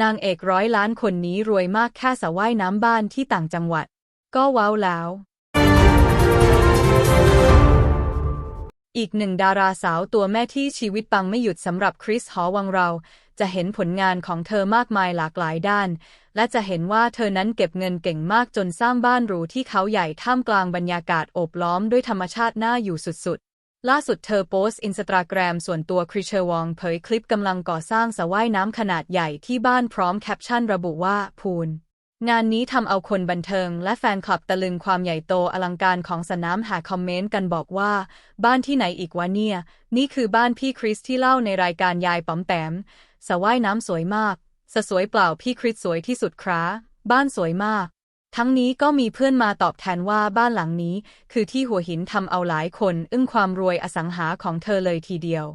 นางเอกร้อยล้านคนนี้รวยมากแค่สระว่ายน้ำบ้านที่ต่างจังหวัด ก็ว้าวแล้ว อีกหนึ่งดาราสาวตัวแม่ที่ชีวิตปังไม่หยุดสำหรับคริสหอวังเรา จะเห็นผลงานของเธอมากมายหลากหลายด้าน และจะเห็นว่าเธอนั้นเก็บเงินเก่งมากจนสร้างบ้านหรูที่เขาใหญ่ท่ามกลางบรรยากาศโอบล้อมด้วยธรรมชาติน่าอยู่สุดๆ ล่าสุดเธอโพสต์อินสตาแกรมส่วนตัวคริเชอร์วองเผยคลิปกำลังก่อสร้างสระว่ายน้ำขนาดใหญ่ที่บ้านพร้อมแคปชั่นระบุว่า พูน งานนี้ทำเอาคนบันเทิงและแฟนคลับตะลึงความใหญ่โตอลังการของสนามหาคอมเมนต์กันบอกว่า บ้านที่ไหนอีกวะเนี่ย นี่คือบ้านพี่คริสที่เล่าในรายการยายป๋อมแปมสระว่ายน้ำสวยมากสสวยเปล่าพี่คริสสวยที่สุดคราบ้านสวยมาก ทั้งนี้ก็มีเพื่อนมาตอบแทนว่าบ้านหลังนี้ คือที่หัวหินทำเอาหลายคน อึ้งความรวยอสังหาของเธอเลยทีเดียว